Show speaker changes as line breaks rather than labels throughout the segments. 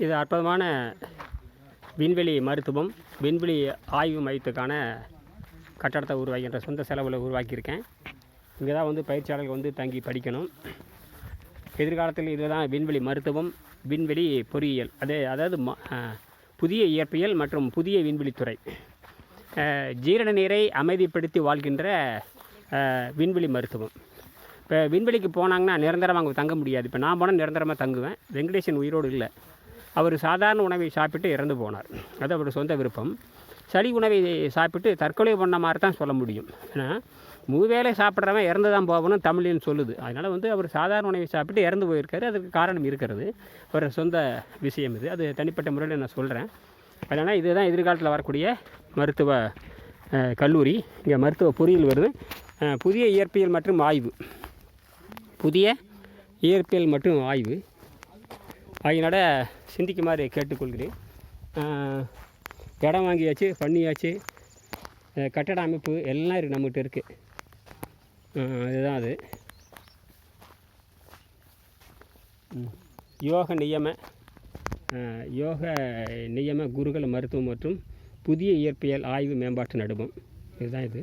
இது அற்புதமான விண்வெளி மருத்துவம் விண்வெளி ஆய்வு மையத்துக்கான கட்டடத்தை உருவாக்கின்ற சொந்த செலவில் உருவாக்கியிருக்கேன். இங்கே தான் வந்து பயிற்சியாளர்கள் வந்து தங்கி படிக்கணும். எதிர்காலத்தில் இதுதான் விண்வெளி மருத்துவம் விண்வெளி பொறியியல். அதே அதாவது ம- புதிய இயற்பியல் மற்றும் புதிய விண்வெளித்துறை. ஜீரண நீரை அமைதிப்படுத்தி வாழ்கின்ற விண்வெளி மருத்துவம். இப்போ விண்வெளிக்கு போனாங்கன்னா நிரந்தரமாக அங்கே தங்க முடியாது. இப்போ நான் போனால் நிரந்தரமாக தங்குவேன். வெங்கடேசன் உயிரோடு இல்லை. அவர் சாதாரண உணவை சாப்பிட்டு இறந்து போனார். அது அவர் சொந்த விருப்பம். சளி உணவை சாப்பிட்டு தற்கொலை பண்ண மாதிரி தான் சொல்ல முடியும். ஏன்னா மூவேளை சாப்பிட்றவன் இறந்து தான் போகணும் தமிழ்னு சொல்லுது. அதனால் வந்து அவர் சாதாரண உணவை சாப்பிட்டு இறந்து போயிருக்காரு. அதுக்கு காரணம் இருக்கிறது. ஒரு சொந்த விஷயம் இது. அது தனிப்பட்ட முறையில் நான் சொல்கிறேன் அதனால் இதுதான் எதிர்காலத்தில் வரக்கூடிய மருத்துவ கல்லூரி. இங்கே மருத்துவ பொறியியல் வருது. புதிய இயற்பியல் மற்றும் ஆய்வு. புதிய இயற்பியல் மற்றும் ஆய்வு. ஆகியனால சிந்திக்குமாறு கேட்டுக்கொள்கிறேன். இடம் வாங்கியாச்சு பண்ணியாச்சு. கட்டட அமைப்பு எல்லாம் இருக்குது நம்மகிட்ட இருக்குது அதுதான் அது. யோக நியம யோக நியம குருகல மருத்துவம் மற்றும் புதிய இயற்பியல் ஆய்வு மேம்பாட்டு நடுவம். இதுதான் இது.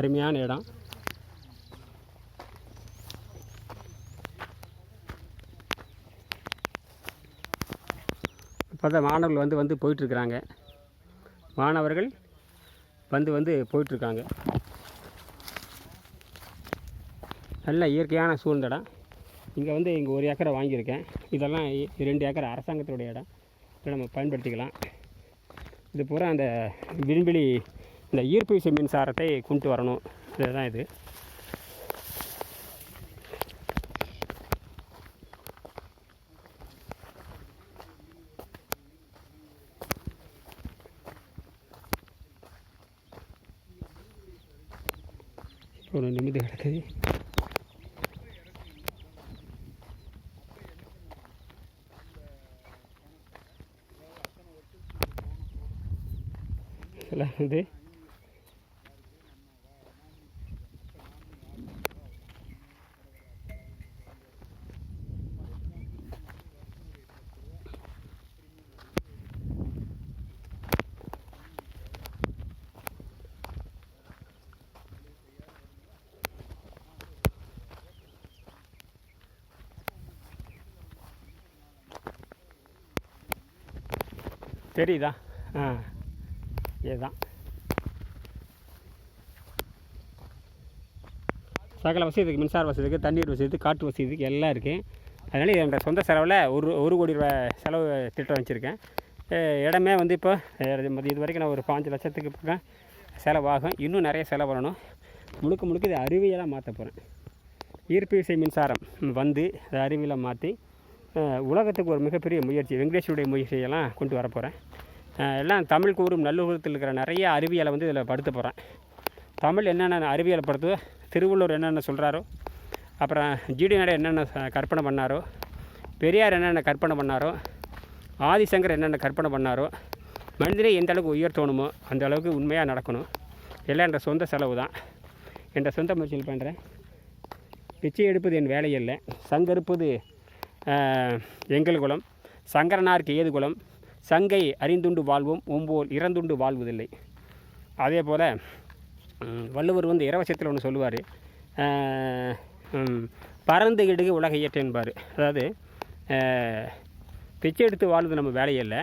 அருமையான இடம். இப்போ தான் மாணவர்கள் வந்து வந்து போயிட்டுருக்குறாங்க. மாணவர்கள் வந்து வந்து போயிட்டுருக்காங்க. நல்ல இயற்கையான சூழ்ந்த இடம். இங்கே வந்து இங்கே ஒரு ஏக்கரை வாங்கியிருக்கேன். இதெல்லாம் இ- ரெண்டு ஏக்கர் அரசாங்கத்துடைய இடம். இதை நம்ம பயன்படுத்திக்கலாம். இது பூரா அந்த விண்வெளி இந்த ஈர்ப்பு விசை மின்சாரத்தை கொண்டு வரணும். இதுதான் இது. ஒரு நிமிடம் கிடக்குது. இதெல்லாம் வந்து தெரியுதா? ஆ இதுதான். சகல வசதி இருக்குது மின்சார வசதி இருக்குது தண்ணீர் வசதி இருக்குது காற்று வசதி இருக்குது எல்லாம் இருக்குது அதனால் என்னோடய என்னோட சொந்த செலவில் ஒரு ஒரு கோடி ரூபாய் செலவு திட்டம் வச்சுருக்கேன். இடமே வந்து இப்போ இது வரைக்கும் நான் ஒரு பாஞ்சு லட்சத்துக்கு பக்கம் செலவாகும். இன்னும் நிறைய செலவு வரணும் முழுக்க முழுக்க இது அறிவியலாக மாற்ற போகிறேன் ஈர்ப்பு விசை மின்சாரம் வந்து அதை அறிவியலாக மாற்றி உலகத்துக்கு ஒரு மிகப்பெரிய முயற்சி வெங்கடேஷனுடைய முயற்சியெல்லாம் கொண்டு வரப்போகிறேன் எல்லாம் தமிழ் கூறும் நல்லுலகத்தில் இருக்கிற நிறைய அறிவியலை வந்து இதில் படுத்த போகிறேன். தமிழ் என்னென்ன அறிவியலை படுத்துவோ திருவள்ளுவர் என்னென்ன சொல்கிறாரோ அப்புறம் ஜிடி நடை என்னென்ன கற்பனை பண்ணாரோ பெரியார் என்னென்ன கற்பனை பண்ணாரோ ஆதிசங்கர் என்னென்ன கற்பனை பண்ணாரோ மனிதனை எந்த அளவுக்கு உயர்த்தணுமோ அந்த அளவுக்கு உண்மையாக நடக்கணும். எல்லாம் என்ற சொந்த செலவு தான். என்ற சொந்த முயற்சியில் பண்ணுறேன் பிச்சை எடுப்பது என் வேலையல்ல. சங்கருப்பது எங்கள் குலம். சங்கரனாருக்கு ஏது குலம்? சங்கை அறிந்துண்டு வாழ்வோம் ஒம்போல் இறந்துண்டு வாழ்வதில்லை. அதே போல் வள்ளுவர் வந்து இரவசத்தில் ஒன்று சொல்லுவார். பறந்து கிடுகு உலக இயற்றென்பார் அதாவது பிச்சை எடுத்து வாழ்வது நம்ம வேலையில்லை.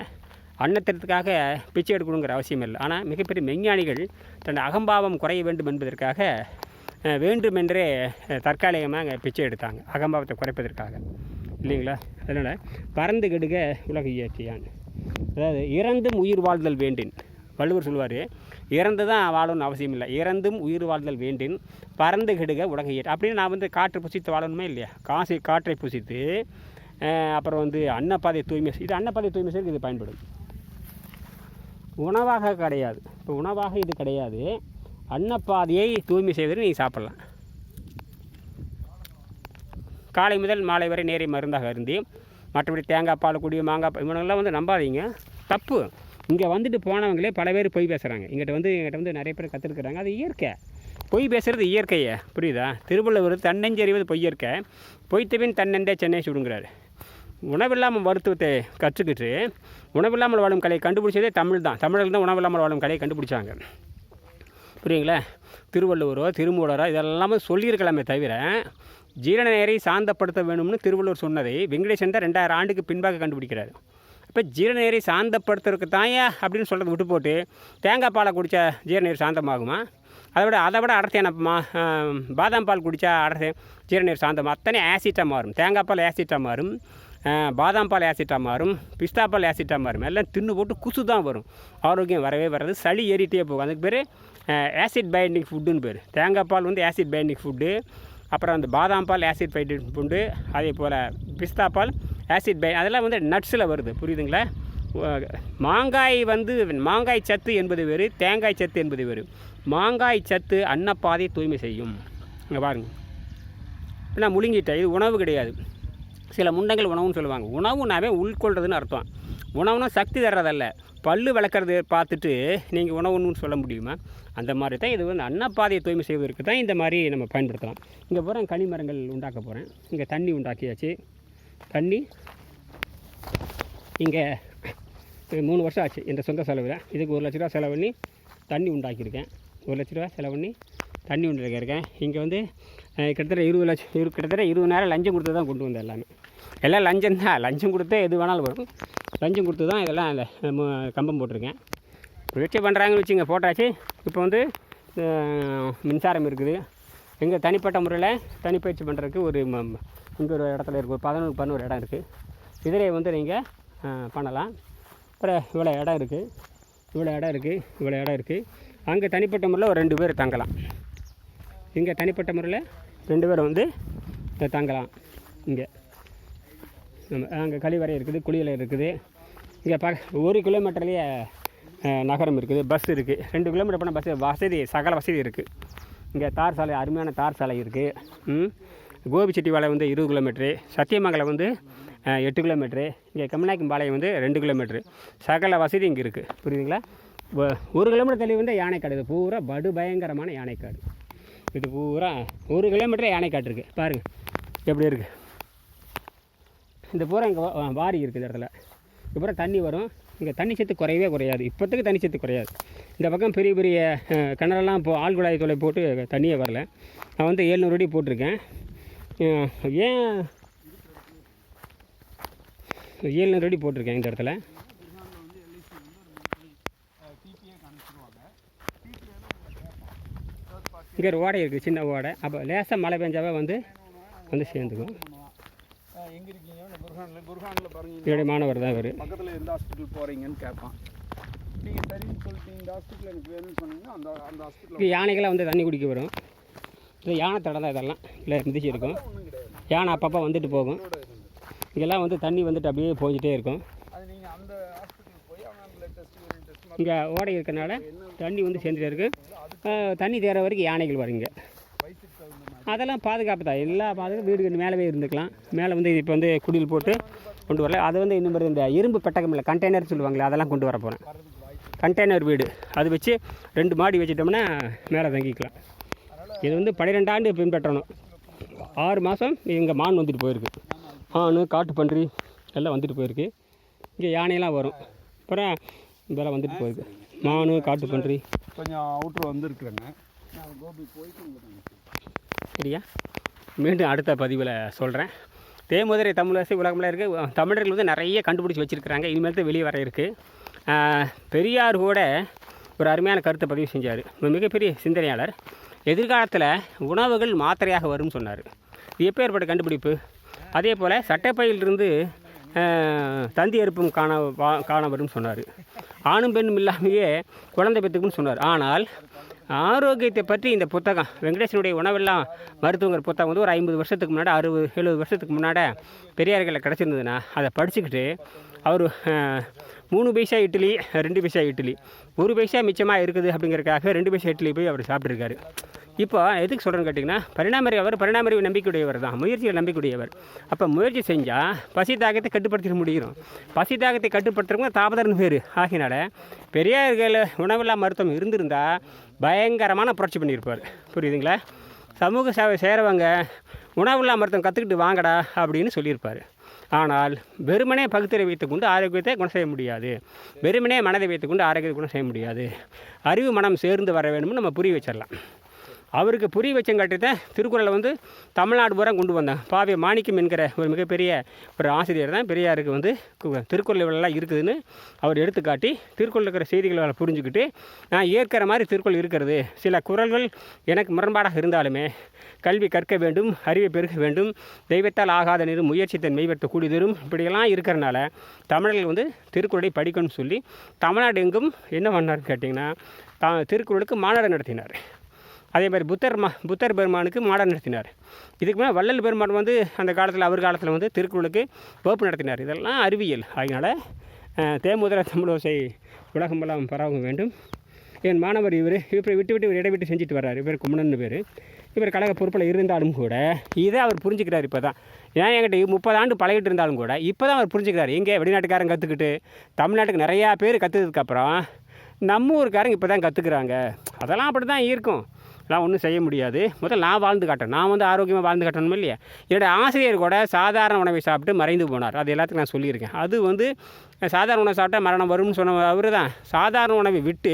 அன்னத்திற்காக பிச்சை எடுக்கணுங்கிற அவசியம் இல்லை. ஆனால் மிகப்பெரிய மெஞ்ஞானிகள் தன் அகம்பாவம் குறைய வேண்டும் என்பதற்காக வேண்டுமென்றே தற்காலிகமாக பிச்சை எடுத்தாங்க. அகம்பாவத்தை குறைப்பதற்காக. இல்லைங்களா? அதனால் பறந்து கெடுக உலக இயற்றியான் அதாவது இறந்தும் உயிர் வாழ்தல் வேண்டின். வள்ளுவர் சொல்லுவார் இறந்து தான் வாழணும்னு அவசியம் இல்லை. இறந்தும் உயிர் வாழ்தல் வேண்டின். பறந்து கெடுக உலக இயற்று அப்படின்னு நான் வந்து காற்று புசித்து வாழணுமே இல்லையா? காசை காற்றை புசித்து அப்புறம் வந்து அன்னப்பாதை தூய்மை இது அன்னப்பாதை தூய்மை செய்ய இது பயன்படும். உணவாக கிடையாது. இப்போ உணவாக இது கிடையாது. அன்னப்பாதையை தூய்மை செய்வதை நீங்கள் சாப்பிட்லாம். காலை முதல் மாலை வரை நேரை மருந்தாக அருந்தி மற்றபடி தேங்காய் பால் குடி மாங்காய் இவனெல்லாம் வந்து நம்பாதீங்க. தப்பு. இங்கே வந்துட்டு போனவங்களே பல பேர் பொய் பேசுகிறாங்க எங்கிட்ட வந்து எங்கிட்ட வந்து நிறைய பேர் கற்றுருக்குறாங்க அது இயற்கை. பொய் பேசுகிறது இயற்கையே. புரியுதா? திருவள்ளுவர் தன்னெஞ்சறிவது பொய்யற்கை பொய்த்தபின் தன்னெண்டே சென்னை சுடுங்கிறார் உணவில்லாமல் மருத்துவத்தை கற்றுக்கிட்டு உணவில்லாமல் வாழும் கலையை கண்டுபிடிச்சதே தமிழ் தான். தமிழர்கள் தான் உணவில்லாமல் வாழும் கலையை கண்டுபிடிச்சாங்க. புரியுங்களா? திருவள்ளுவரோ திருமூலரோ இதெல்லாமே சொல்லியிருக்கலாமே தவிர ஜீரண நேரை சாந்தப்படுத்த வேணும்னு திருவள்ளுவர் சொன்னதை வெங்கடேசன் தான் ரெண்டாயிரம் ஆண்டுக்கு பின்பாக கண்டுபிடிக்கிறார். இப்போ ஜீரண நீரை சாந்தப்படுத்துறதுக்கு தாயா அப்படின்னு சொல்கிறத விட்டு போட்டு தேங்காய் பாலை குடித்தா ஜீரணநீர் சாந்தமாகுமா? அதை விட அதை விட அடர்த்தியான மா பாதாம் பால் குடித்தா அடர்த்தி ஜீரணநீர் சாந்தம்? அத்தனை ஆசிட்டாக மாறும். தேங்காய் பால் ஆசிட்டாக மாறும். பாதாம் பால் ஆசிட்டாக மாறும். பிஸ்தா பால் ஆசிட்டாக மாறும். எல்லாம் தின்னு போட்டு குசு தான் வரும். ஆரோக்கியம் வரவே வராது. சளி ஏறிட்டே போகும். அதுக்கு பேர் ஆசிட் பைண்டிங் ஃபுட்டுன்னு பேர். தேங்காய் பால் வந்து ஆசிட் பைண்டிங் ஃபுட்டு அப்புறம் அந்த பாதாம் பால் ஆசிட் பைண்டிங் உண்டு அதே போல் பிஸ்தா பால் ஆசிட் பை அதெல்லாம் வந்து நட்ஸில் வருது. புரியுதுங்களா? மாங்காய் வந்து மாங்காய் சத்து என்பது வேறு தேங்காய் சத்து என்பது வேறு. மாங்காய் சத்து அன்னப்பாதை தூய்மை செய்யும். இங்கே பாருங்க. நான் முழுங்கிட்டேன். இது உணவு கிடையாது. சில முண்டங்கள் உணவுன்னு சொல்லுவாங்க. உணவுனாவே உள்கொள்றதுன்னு அர்த்தம். உணவுனா சக்தி தர்றதல்ல. பல்லு விளக்குறது பார்த்துட்டு நீங்கள் உணவுன்னு சொல்ல முடியுமா? அந்த மாதிரி தான் இது வந்து அன்னப்பாதையை தூய்மை செய்வதற்கு தான் இந்த மாதிரி நம்ம பயன்படுத்தலாம். இங்கே போகிறேன் கனிமரங்கள் உண்டாக்க போகிறேன் இங்கே தண்ணி உண்டாக்கியாச்சு. தண்ணி. இங்கே இது மூணு வருஷம் ஆச்சு இந்த சொந்த செலவில். இதுக்கு ஒரு லட்ச ரூபா செலவு பண்ணி தண்ணி உண்டாக்கியிருக்கேன். ஒரு லட்ச ரூபா செலவு பண்ணி தண்ணி உண்டாக்கியிருக்கேன். இங்கே வந்து கிட்டத்தட்ட இருபது லட்சம் இரு கிட்டத்தட்ட நேரம் லஞ்சம் கொடுத்து தான் கொண்டு வந்தேன் எல்லாமே. எல்லாம் லஞ்சம் தான். லஞ்சம் கொடுத்தே எது வேணாலும் வரும். லஞ்சம் கொடுத்து தான் இதெல்லாம் அந்த கம்பம் போட்டிருக்கேன். முயற்சி பண்ணுறாங்கன்னு வச்சுங்க போட்டாச்சு. இப்போ வந்து மின்சாரம் இருக்குது. எங்கள் தனிப்பட்ட முறையில் தனிப்பயிற்சி பண்ணுறதுக்கு ஒரு ம- இங்கே ஒரு இடத்துல இருக்குது ஒரு பதினொன்று பதினோரு இடம் இருக்குது இதிலே வந்து நீங்கள் பண்ணலாம். அப்புறம் இவ்வளோ இடம் இருக்குது இவ்வளோ இடம் இருக்குது இவ்வளோ இடம் இருக்குது அங்கே தனிப்பட்ட முறையில் ஒரு ரெண்டு பேர் தங்கலாம். இங்கே தனிப்பட்ட முறையில் ரெண்டு பேரும் வந்து தங்கலாம். இங்கே. நம்ம அங்கே கழிவறை இருக்குது குளியலை இருக்குது. இங்கே ப ஒரு கிலோமீட்டர்லேயே நகரம் இருக்குது பஸ் இருக்குது ரெண்டு கிலோமீட்டர் போனால் பஸ் வசதி சகல வசதி இருக்குது இங்கே தார் சாலை அருமையான தார் சாலை இருக்குது ம் கோபிச்செட்டிப்பாளையம் வந்து இருபது கிலோமீட்ரு சத்தியமங்கலம் வந்து எட்டு கிலோமீட்ரு இங்கே கமலாக்கம்பாளையம் வந்து ரெண்டு கிலோமீட்ரு சகல வசதி இங்கே இருக்குது புரியுதுங்களா? ஒரு கிலோமீட்டர் தள்ளி வந்து யானைக்காடு. இது பூரா படு பயங்கரமான யானைக்காடு. இது பூரா ஒரு கிலோமீட்டர் யானை இருக்குது பாருங்கள் எப்படி இருக்குது இந்த பூரா இங்கே வாரி இருக்குது இந்த இடத்துல. இது பூரா தண்ணி வரும். இங்கே தண்ணி சத்து குறையவே குறையாது. இப்போத்துக்கு தண்ணி சத்து குறையாது. இந்த பக்கம் பெரிய பெரிய கிணறுலாம் கிணறெல்லாம் இப்போ ஆழ்குழாய் தொலை போட்டு தண்ணியே வரல. நான் வந்து ஏழ்நூறு அடி போட்டிருக்கேன். ஏன்? ஏழ்நூறு அடி போட்டிருக்கேன் இந்த இடத்துல. இங்கே ஒரு ஓடை இருக்குது சின்ன ஓடை. அப்போ லேசாக மழை பெஞ்சாவே வந்து வந்து சேர்ந்துக்கும். என்னுடைய மாணவர் தான் இவர்.
பக்கத்தில் எந்த ஹாஸ்பிட்டல் போகிறீங்கன்னு கேட்பான். நீங்கள் சரின்னு சொல்லிட்டு இந்த ஹாஸ்பிட்டல் எனக்கு வேணும்னு சொன்னீங்கன்னா அந்த அந்த ஹாஸ்பிட்டல்
இங்கே யானைகள்லாம் வந்து தண்ணி குடிக்க வரும். இது யானை தடம் தான் இதெல்லாம். இல்லை இருந்துச்சு இருக்கும் யானை அப்பப்போ வந்துட்டு போகும். இங்கெல்லாம் வந்து தண்ணி வந்துட்டு அப்படியே போய்கிட்டே இருக்கும். இங்கே ஓடை இருக்கனால தண்ணி வந்து சேர்ந்துட்டே இருக்குது தண்ணி தேர வரைக்கும் யானைகள் வருங்க. அதெல்லாம் பாதுகாப்பு தான். எல்லா பாதுகாப்பு வீடு கட்டி மேலவே இருந்துக்கலாம். மேலே வந்து இப்போ வந்து குடியில் போட்டு கொண்டு வரல. அது வந்து இன்னும் இந்த இரும்பு பெட்டகம் இல்லை கண்டெய்னர் சொல்லுவாங்களே அதெல்லாம் கொண்டு வர போகிறேன் கண்டெய்னர் வீடு. அது வச்சு ரெண்டு மாடி வச்சுட்டோம்னா மேலே தங்கிக்கலாம். இது வந்து பன்னிரெண்டு ஆண்டு பின்பற்றணும். ஆறு மாதம் இங்கே மான் வந்துட்டு போயிருக்கு. மான் காட்டுப்பன்றி எல்லாம் வந்துட்டு போயிருக்கு. இங்கே யானையெல்லாம் வரும். அப்புறம் இதெல்லாம் வந்துட்டு போயிருக்கு. மான் காட்டுப்பன்றி
கொஞ்சம் அவுட்ரு வந்துருக்குறேங்க நான் கோபி போயிட்டு
சரியா? மீண்டும் அடுத்த பதிவில் சொல்கிறேன் தேமுதிரை தமிழரசு உலகமில் இருக்குது தமிழர்கள் வந்து நிறைய கண்டுபிடிச்சி வச்சுருக்கிறாங்க. இனிமேல் தான் வெளியே வர இருக்குது பெரியார் கூட ஒரு அருமையான கருத்தை பதிவு செஞ்சார். மிகப்பெரிய சிந்தனையாளர். எதிர்காலத்தில் உணவுகள் மாத்திரையாக வரும்னு சொன்னார். இது எப்போ ஏற்பட்ட கண்டுபிடிப்பு? அதே போல் சட்டைப்பையிலிருந்து தந்தி அறுப்பும் காண வா காண வரும்னு சொன்னார். ஆணும் பெண்ணும் இல்லாமையே குழந்தை பெற்றுக்கும்னு சொன்னார். ஆனால் ஆரோக்கியத்தை பற்றி இந்த புத்தகம் வெங்கடேசனுடைய உணவெல்லாம் மருத்துவங்கிற புத்தகம் வந்து ஒரு ஐம்பது வருஷத்துக்கு முன்னாடி அறுபது எழுபது வருஷத்துக்கு முன்னாடி பெரியார்களில் கிடச்சிருந்ததுன்னா அதை படிச்சுக்கிட்டு அவர் மூணு பைசா இட்லி ரெண்டு பைசா இட்லி. ஒரு பைசா மிச்சமாக இருக்குது அப்படிங்கிறக்காக ரெண்டு பைசா இட்லி போய் அவர் சாப்பிட்ருக்காரு இப்போ எதுக்கு சொல்கிறேன்னு கேட்டிங்கன்னா பரிணாமரி அவர் பரிணாமரி நம்பிக்கையுடையவர் தான் முயற்சியில் நம்பிக்கையுடையவர். அப்போ முயற்சி செஞ்சால் பசி தாகத்தை கட்டுப்படுத்திட முடியும். பசி தாகத்தை கட்டுப்படுத்துறவங்க தாபதர்னு பேர் ஆகினால பெரியார்கள் உணவில்லா மருத்துவம் இருந்திருந்தால் பயங்கரமான புரட்சி பண்ணியிருப்பார். புரியுதுங்களா? சமூக சேவை செய்கிறவங்க உணவில்லா மருத்துவம் கற்றுக்கிட்டு வாங்கடா அப்படின்னு சொல்லியிருப்பார். ஆனால் வெறுமனே பகுத்தறிவை வைத்துக்கொண்டு ஆரோக்கியத்தை குணம் செய்ய முடியாது. வெறுமனே மனதை வைத்துக்கொண்டு ஆரோக்கியத்தை குணம் செய்ய முடியாது. அறிவு மனம் சேர்ந்து வர வேணும்னு நம்ம புரிய வச்சிடலாம் அவருக்கு புரிய வச்சங்காட்டி தான் திருக்குறளை வந்து தமிழ்நாடு பூரா கொண்டு வந்தாங்க பாவிய மாணிக்கம் என்கிற ஒரு மிகப்பெரிய ஒரு ஆசிரியர் தான் பெரியாருக்கு வந்து கு- திருக்குறள் இவ்வளோலாம் இருக்குதுன்னு அவர் எடுத்துக்காட்டி திருக்குறள் இருக்கிற செய்திகளை புரிஞ்சுக்கிட்டு நான் ஏற்கிற மாதிரி திருக்குறள் இருக்கிறது. சில குறள்கள் எனக்கு முரண்பாடாக இருந்தாலுமே கல்வி கற்க வேண்டும் அறிவை பெருக வேண்டும் தெய்வத்தால் ஆகாத நீர் முயற்சி தன் மெய்வர்த்த கூடி தரும். இப்படியெல்லாம் இருக்கிறனால தமிழர்கள் வந்து திருக்குறளை படிக்கணும்னு சொல்லி தமிழ்நாடு எங்கும் என்ன பண்ணார்னு கேட்டிங்கன்னா தா திருக்குறளுக்கு மாநாடு நடத்தினார். அதே மாதிரி புத்தர் மா புத்தர் பெருமானுக்கு மாடம் நடத்தினார். இதுக்கு மேலே வள்ளல் பெருமான் வந்து அந்த காலத்தில் அவர் காலத்தில் வந்து திருக்குறளுக்கு வகுப்பு நடத்தினார். இதெல்லாம் அறிவியல். அதனால் தேமுதிர தமிழோசை உலகமெல்லாம் பரவ வேண்டும். என் மாணவர் இவர் இவரை விட்டு விட்டு இவர் இடைவிட்டு செஞ்சுட்டு வர்றாரு. இவர் கும்மணன் பேர். இவர் கழக பொறுப்பில் இருந்தாலும் கூட இதை அவர் புரிஞ்சுக்கிறார் இப்போ தான் ஏன் என்கிட்ட முப்பது ஆண்டு பழகிட்டு இருந்தாலும் கூட இப்போ தான் அவர் புரிஞ்சுக்கிறார். எங்கே? வெளிநாட்டுக்காரன் கற்றுக்கிட்டு தமிழ்நாட்டுக்கு நிறையா பேர் கற்றுக்கிறதுக்கப்புறம் நம்ம ஊருக்காரங்க இப்போ தான் கற்றுக்குறாங்க அதெல்லாம் அப்படி தான் இருக்கும். நான் ஒன்றும் செய்ய முடியாது. முதல்ல நான் வாழ்ந்து காட்டேன் நான் வந்து ஆரோக்கியமாக வாழ்ந்து காட்டணும் இல்லையா? என்னோடய ஆசிரியர் கூட சாதாரண உணவை சாப்பிட்டு மறைந்து போனார். அது எல்லாத்துக்கும் நான் சொல்லியிருக்கேன். அது வந்து சாதாரண உணவு சாப்பிட்டா மரணம் வரும்னு சொன்ன அவர் தான். சாதாரண உணவை விட்டு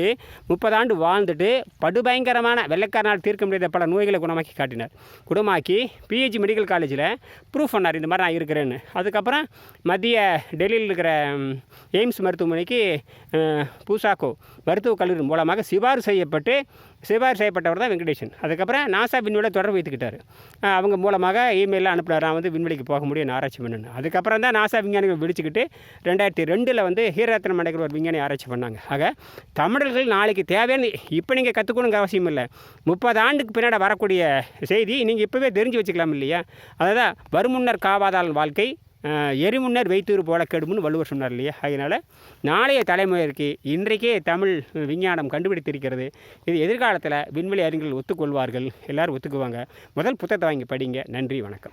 முப்பதாண்டு வாழ்ந்துட்டு படுபயங்கரமான வெள்ளைக்காரனால் தீர்க்க முடியாத பல நோய்களை குணமாக்கி காட்டினார். குணமாக்கி பிஹெச்சி மெடிக்கல் காலேஜில் ப்ரூஃப் பண்ணார். இந்த மாதிரி நான் இருக்கிறேன்னு. அதுக்கப்புறம் மத்திய டெல்லியில் இருக்கிற எய்ம்ஸ் மருத்துவமனைக்கு பூசாக்கோ மருத்துவக் கல்லூரி மூலமாக சிபாரிசு செய்யப்பட்டு சிபாரிசு செய்யப்பட்டவர் தான் வெங்கடேஷன் அதுக்கப்புறம் நாசா விண்வெளி தொடர்பு வைத்துக்கிட்டார். அவங்க மூலமாக இமெயிலில் அனுப்பினார். நான் வந்து விண்வெளிக்கு போக முடியும் நான் ஆராய்ச்சி பண்ணணும் அதுக்கப்புறம் தான் நாசா விஞ்ஞானிகள் விழிச்சுக்கிட்டு ரெண்டாயிரத்தி ரெண்டில் வந்து ஹீரரத்ன அடைக்கிற ஒரு விஞ்ஞானி ஆராய்ச்சி பண்ணாங்க. ஆக தமிழர்கள் நாளைக்கு தேவையான இப்போ நீங்கள் கற்றுக்கணுங்க அவசியம் இல்லை. முப்பது ஆண்டுக்கு பின்னாடி வரக்கூடிய செய்தி நீங்கள் இப்போவே தெரிஞ்சு வச்சுக்கலாம் இல்லையா? அதாவது வருமுன்னர் காவாதால் வாழ்க்கை எரிமுன்னர் வைத்தூர் போல கெடும்னு வள்ளுவர் சொன்னார் இல்லையா? அதனால் நாளைய தலைமுறைக்கு இன்றைக்கே தமிழ் விஞ்ஞானம் கண்டுபிடித்திருக்கிறது. இது எதிர்காலத்தில் விண்வெளி அறிஞர்கள் ஒத்துக்கொள்வார்கள். எல்லோரும் ஒத்துக்குவாங்க. முதல் புத்தகத்தை வாங்கி படிங்க. நன்றி வணக்கம்.